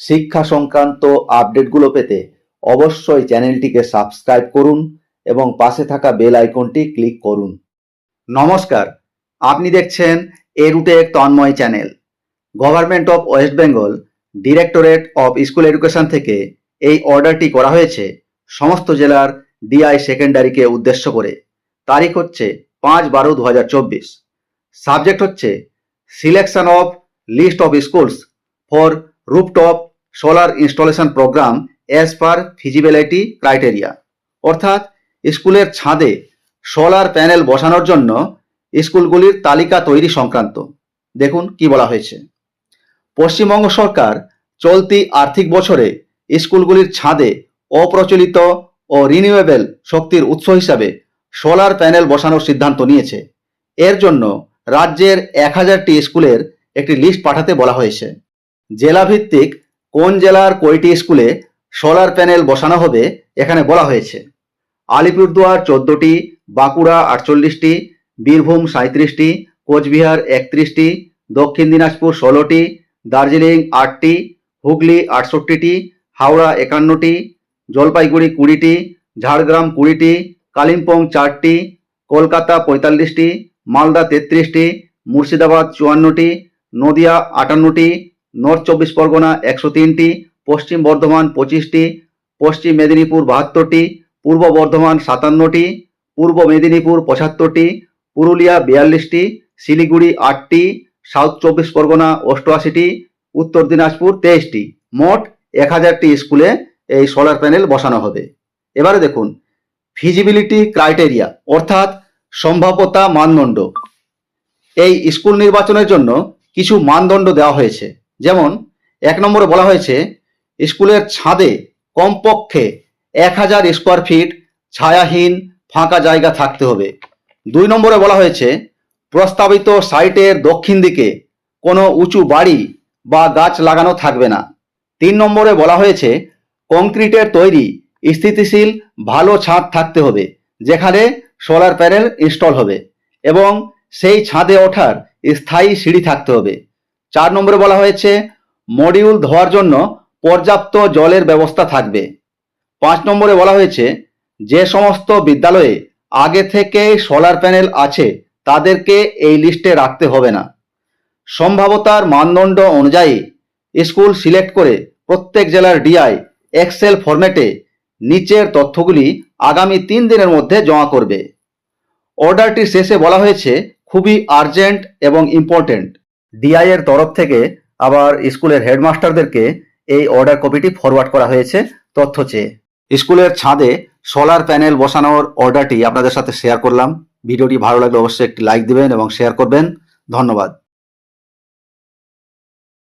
শিক্ষা সংক্রান্ত আপডেটগুলো পেতে অবশ্যই চ্যানেলটিকে সাবস্ক্রাইব করুন এবং পাশে থাকা বেল আইকনটি ক্লিক করুন। নমস্কার, আপনি দেখছেন এ রুটে এক Tanmoy channel. Government of West Bengal directorate of school education থেকে এই অর্ডারটি করা হয়েছে সমস্ত জেলার ডিআই সেকেন্ডারিকে উদ্দেশ্য করে। তারিখ হচ্ছে পাঁচ বারো দু সাবজেক্ট হচ্ছে selection of list of schools for rooftop solar installation programme as per feasibility criteria অর্থাৎ, স্কুলের ছাদে সোলার প্যানেল বসানোর জন্য স্কুলগুলির তালিকা তৈরি সংক্রান্ত। দেখুন কি বলা হয়েছে। পশ্চিমবঙ্গ সরকার চলতি আর্থিক বছরে স্কুলগুলির ছাদে অপ্রচলিত ও রিনিউয়েবল শক্তির উৎস হিসাবে সোলার প্যানেল বসানোর সিদ্ধান্ত নিয়েছে। এর জন্য রাজ্যের এক হাজারটি স্কুলের একটি লিস্ট পাঠাতে বলা হয়েছে। জেলাভিত্তিক কোন জেলার কয়টি স্কুলে সোলার প্যানেল বসানো হবে এখানে বলা হয়েছে? আলিপুরদুয়ার চোদ্দটি, বাঁকুড়া আটচল্লিশটি, বীরভূম সাঁত্রিশটি কোচবিহার একত্রিশটি, দক্ষিণ দিনাজপুর ষোলোটি, দার্জিলিং আটটি, হুগলি আটষট্টিটি, হাওড়া একান্নটি, জলপাইগুড়ি কুড়িটি, ঝাড়গ্রাম কুড়িটি, কালিম্পং চারটি, কলকাতা পঁয়তাল্লিশটি, মালদা তেত্রিশটি, মুর্শিদাবাদ চুয়ান্নটি, নদিয়া আটান্নটি নর্থ চব্বিশ পরগনা একশো তিনটি, পশ্চিম বর্ধমান পঁচিশটি, পশ্চিম মেদিনীপুর বাহাত্তরটি, পূর্ব বর্ধমান সাতান্নটি, পূর্ব মেদিনীপুর পঁচাত্তরটি, পুরুলিয়া বিয়াল্লিশটি, শিলিগুড়ি আটটি, সাউথ চব্বিশ পরগনা অষ্টআশিটি, উত্তর দিনাজপুর তেইশটি। মোট এক হাজারটি স্কুলে এই সোলার প্যানেল বসানো হবে। এবারে দেখুন ফিজিবিলিটি ক্রাইটেরিয়া অর্থাৎ সম্ভাব্যতা মানদণ্ড। এই স্কুল নির্বাচনের জন্য কিছু মানদণ্ড দেওয়া হয়েছে। যেমন, এক নম্বরে বলা হয়েছে, স্কুলের ছাদে কমপক্ষে এক হাজার স্কোয়ার ফিট ছায়াহীন ফাঁকা জায়গা থাকতে হবে। দুই নম্বরে বলা হয়েছে, প্রস্তাবিত সাইটের দক্ষিণ দিকে কোনো উঁচু বাড়ি বা গাছ লাগানো থাকবে না। তিন নম্বরে বলা হয়েছে, কংক্রিটের তৈরি স্থিতিশীল ভালো ছাদ থাকতে হবে, যেখানে সোলার প্যানেল ইনস্টল হবে এবং সেই ছাদে ওঠার স্থায়ী সিঁড়ি থাকতে হবে। চার নম্বরে বলা হয়েছে মডিউল ধোয়ার জন্য পর্যাপ্ত জলের ব্যবস্থা থাকবে। পাঁচ নম্বরে বলা হয়েছে, যে সমস্ত বিদ্যালয়ে আগে থেকেই সোলার প্যানেল আছে, তাদেরকে এই লিস্টে রাখতে হবে না। সম্ভাবতার মানদণ্ড অনুযায়ী স্কুল সিলেক্ট করে প্রত্যেক জেলার ডিআই এক্সেল ফরম্যাটে নিচের তথ্যগুলি আগামী তিন দিনের মধ্যে জমা করবে। অর্ডারটির শেষে বলা হয়েছে, খুবই আর্জেন্ট এবং ইম্পর্টেন্ট ডিআই এর তরফ থেকে আবার স্কুলের হেডমাস্টারদেরকে এই অর্ডার কপিটি ফরওয়ার্ড করা হয়েছে তথ্য চেয়ে। স্কুলের ছাদে সোলার প্যানেল বসানোর অর্ডারটি আপনাদের সাথে শেয়ার করলাম। ভিডিওটি ভালো লাগলে অবশ্যই একটি লাইক দিবেন এবং শেয়ার করবেন। ধন্যবাদ।